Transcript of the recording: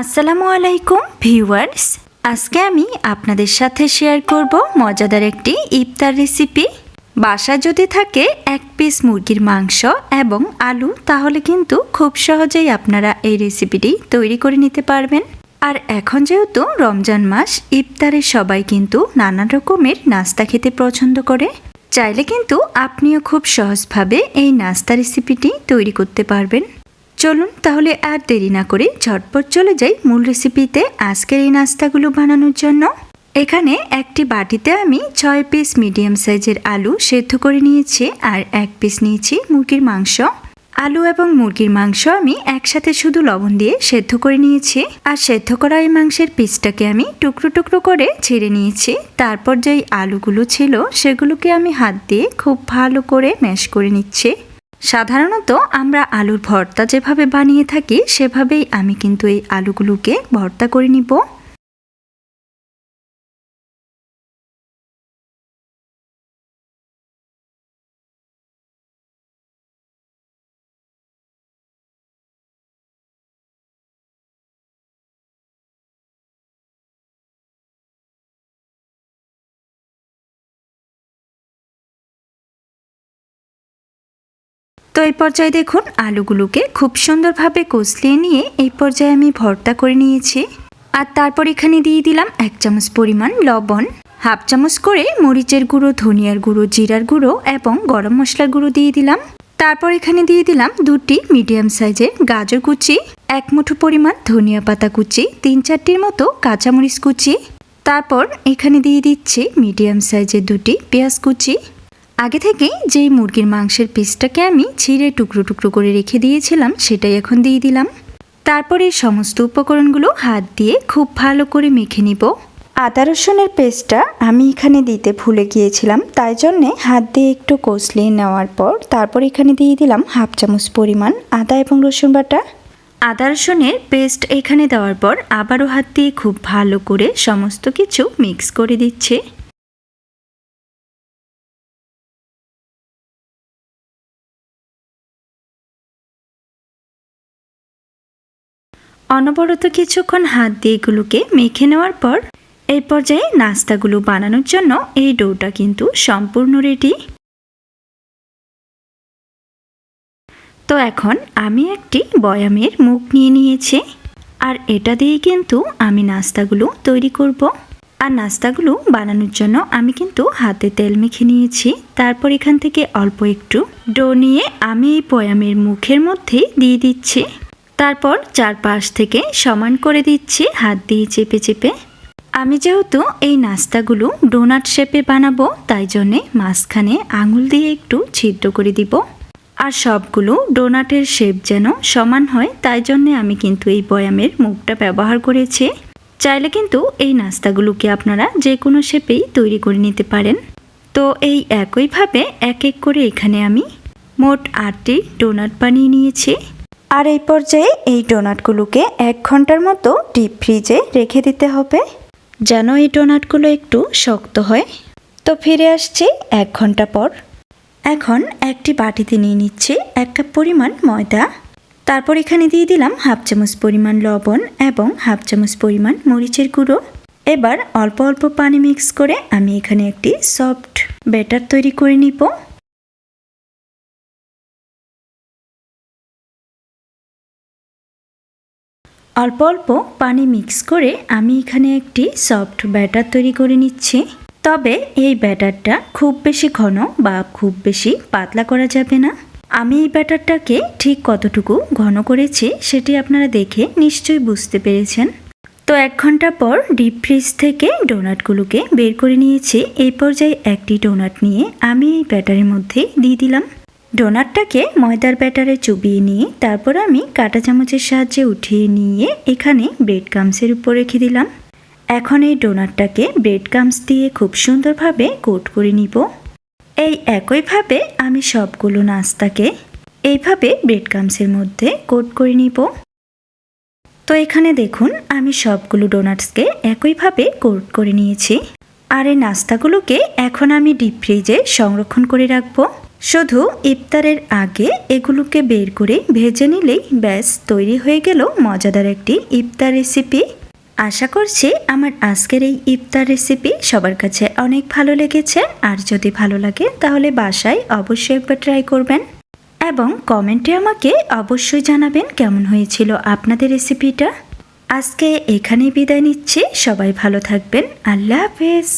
আসসালামু আলাইকুম, ভিউয়ার্স। আজকে আমি আপনাদের সাথে শেয়ার করব মজাদার একটি ইফতার রেসিপি। বাসা যদি থাকে এক পিস মুরগির মাংস এবং আলু, তাহলে কিন্তু খুব সহজেই আপনারা এই রেসিপিটি তৈরি করে নিতে পারবেন। আর এখন যেহেতু রমজান মাস, ইফতারে সবাই কিন্তু নানান রকমের নাস্তা খেতে পছন্দ করে। চাইলে কিন্তু আপনিও খুব সহজভাবে এই নাস্তা রেসিপিটি তৈরি করতে পারবেন। চলুন তাহলে আর দেরি না করে ঝটপট চলে যাই মূল রেসিপিতে আজকের এই নাস্তাগুলো বানানোর জন্য। এখানে একটি বাটিতে আমি ছয় পিস মিডিয়াম সাইজের আলু সেদ্ধ করে নিয়েছি আর এক পিস নিয়েছি মুরগির মাংস। আলু এবং মুরগির মাংস আমি একসাথে শুধু লবণ দিয়ে সেদ্ধ করে নিয়েছি আর সেদ্ধ করা এই মাংসের পিসটাকে আমি টুকরো টুকরো করে ছেড়ে নিয়েছি। তারপর যেই আলুগুলো ছিল সেগুলোকে আমি হাত দিয়ে খুব ভালো করে ম্যাশ করে নিচ্ছি। সাধারণত আমরা আলুর ভর্তা যেভাবে বানিয়ে থাকি, সেভাবেই আমি কিন্তু এই আলুগুলোকে ভর্তা করে নিব। তো এই পর্যায়ে দেখুন, আলুগুলোকে খুব সুন্দরভাবে কষলিয়ে নিয়ে এই পর্যায়ে আমি ভর্তা করে নিয়েছি। আর তারপর এখানে দিয়ে দিলাম এক চামচ পরিমাণ লবণ, হাফ চামচ করে মরিচের গুঁড়ো, ধনিয়ার গুঁড়ো, জিরার গুঁড়ো এবং গরম মশলার গুঁড়ো দিয়ে দিলাম। তারপর এখানে দিয়ে দিলাম দুটি মিডিয়াম সাইজের গাজর কুচি, এক মুঠো পরিমাণ ধনিয়া পাতা কুচি, তিন চারটির মতো কাঁচামরিচ কুচি। তারপর এখানে দিয়ে দিচ্ছি মিডিয়াম সাইজের দুটি পেঁয়াজ কুচি আগে থেকেই যেই মুরগির মাংসের পিসটাকে আমি ছিঁড়ে টুকরো টুকরো করে রেখে দিয়েছিলাম, সেটাই এখন দিয়ে দিলাম। তারপর এই সমস্ত উপকরণগুলো হাত দিয়ে খুব ভালো করে মেখে নিব। আদা রসুনের পেস্টটা আমি এখানে দিতে ভুলে গিয়েছিলাম, তাই জন্যে হাত দিয়ে একটু কষলিয়ে নেওয়ার পর তারপর এখানে দিয়ে দিলাম হাফ চামচ পরিমাণ আদা এবং রসুন বাটা। আদা রসুনের পেস্ট এখানে দেওয়ার পর আবারও হাত দিয়ে খুব ভালো করে সমস্ত কিছু মিক্স করে দিচ্ছে। অনবরত কিছুক্ষণ হাত দিয়ে এগুলোকে মেখে নেওয়ার পর এই পর্যায়ে নাস্তাগুলো বানানোর জন্য এই ডোটা কিন্তু সম্পূর্ণ রেডি তো এখন আমি একটি বয়ামের মুখ নিয়ে নিয়েছি। আর এটা দিয়ে কিন্তু আমি নাস্তাগুলো তৈরি করব। আর নাস্তাগুলো বানানোর জন্য আমি কিন্তু হাতে তেল মেখে নিয়েছি। তারপর এখান থেকে অল্প একটু ডো নিয়ে আমি এই বয়ামের মুখের মধ্যে দিয়ে দিচ্ছি। তারপর চারপাশ থেকে সমান করে দিচ্ছি, হাত দিয়ে চেপে চেপে। আমি যেহেতু এই নাস্তাগুলো ডোনাট শেপে বানাবো, তাই জন্যে মাঝখানে আঙুল দিয়ে একটু ছিদ্র করে দিব। আর সবগুলো ডোনাটের শেপ যেন সমান হয়, তাই জন্যে আমি কিন্তু এই বয়ামের মুখটা ব্যবহার করেছি। চাইলে কিন্তু এই নাস্তাগুলোকে আপনারা যে কোনো শেপেই তৈরি করে নিতে পারেন। তো এই একইভাবে এক এক করে এখানে আমি মোট আটটি ডোনাট বানিয়ে নিয়েছি। আর এই পর্যায়ে এই ডোনাটগুলোকে এক ঘণ্টার মতো ডিপ ফ্রিজে রেখে দিতে হবে। যেন এই ডোনাটগুলো একটু শক্ত হয়। তো ফিরে আসছি এক ঘণ্টা পর। এখন একটি বাটিতে নিয়ে নিচ্ছি এক কাপ পরিমাণ ময়দা। তারপর এখানে দিয়ে দিলাম হাফ চামচ পরিমাণ লবণ এবং হাফ চামচ পরিমাণ মরিচের গুঁড়ো। এবার অল্প অল্প পানি মিক্স করে আমি এখানে একটি সফট ব্যাটার তৈরি করে নিব। অল্প অল্প পানি মিক্স করে আমি এখানে একটি সফট ব্যাটার তৈরি করে নিচ্ছি। তবে এই ব্যাটারটা খুব বেশি ঘন বা খুব বেশি পাতলা করা যাবে না। আমি এই ব্যাটারটাকে ঠিক কতটুকু ঘন করেছি সেটি আপনারা দেখে নিশ্চয়ই বুঝতে পেরেছেন। তো এক ঘণ্টা পর ডিপ ফ্রিজ থেকে ডোনাটগুলোকে বের করে নিয়েছি। এই পর্যায়ে একটি ডোনাট নিয়ে আমি এই ব্যাটারের মধ্যে দিয়ে দিলাম। ডোনাটটাকে ময়দার ব্যাটারে চুবিয়ে নিয়ে তারপর আমি কাটা চামচের সাহায্যে উঠিয়ে নিয়ে এখানে ব্রেড কামসের উপর রেখে দিলাম। এখন এই ডোনাটটাকে ব্রেড কামস দিয়ে খুব সুন্দরভাবে কোট করে নিব। এই একইভাবে আমি সবগুলো নাস্তাকে এইভাবে ব্রেড কামসের মধ্যে কোট করে নিব। তো এখানে দেখুন, আমি সবগুলো ডোনাটসকে একইভাবে কোট করে নিয়েছি। আর এই নাস্তাগুলোকে এখন আমি ডিপ ফ্রিজে সংরক্ষণ করে রাখব। শুধু ইফতারের আগে এগুলোকে বের করে ভেজে নিলেই ব্যাস, তৈরি হয়ে গেল মজাদার একটি ইফতার রেসিপি। আশা করছি আমার আজকের এই ইফতার রেসিপি সবার কাছে অনেক ভালো লেগেছে। আর যদি ভালো লাগে তাহলে বাসায় অবশ্যই একবার ট্রাই করবেন। এবং কমেন্টে আমাকে অবশ্যই জানাবেন কেমন হয়েছিল আপনাদের রেসিপিটা। আজকে এখানেই বিদায় নিচ্ছি। সবাই ভালো থাকবেন। আল্লাহ হাফেজ।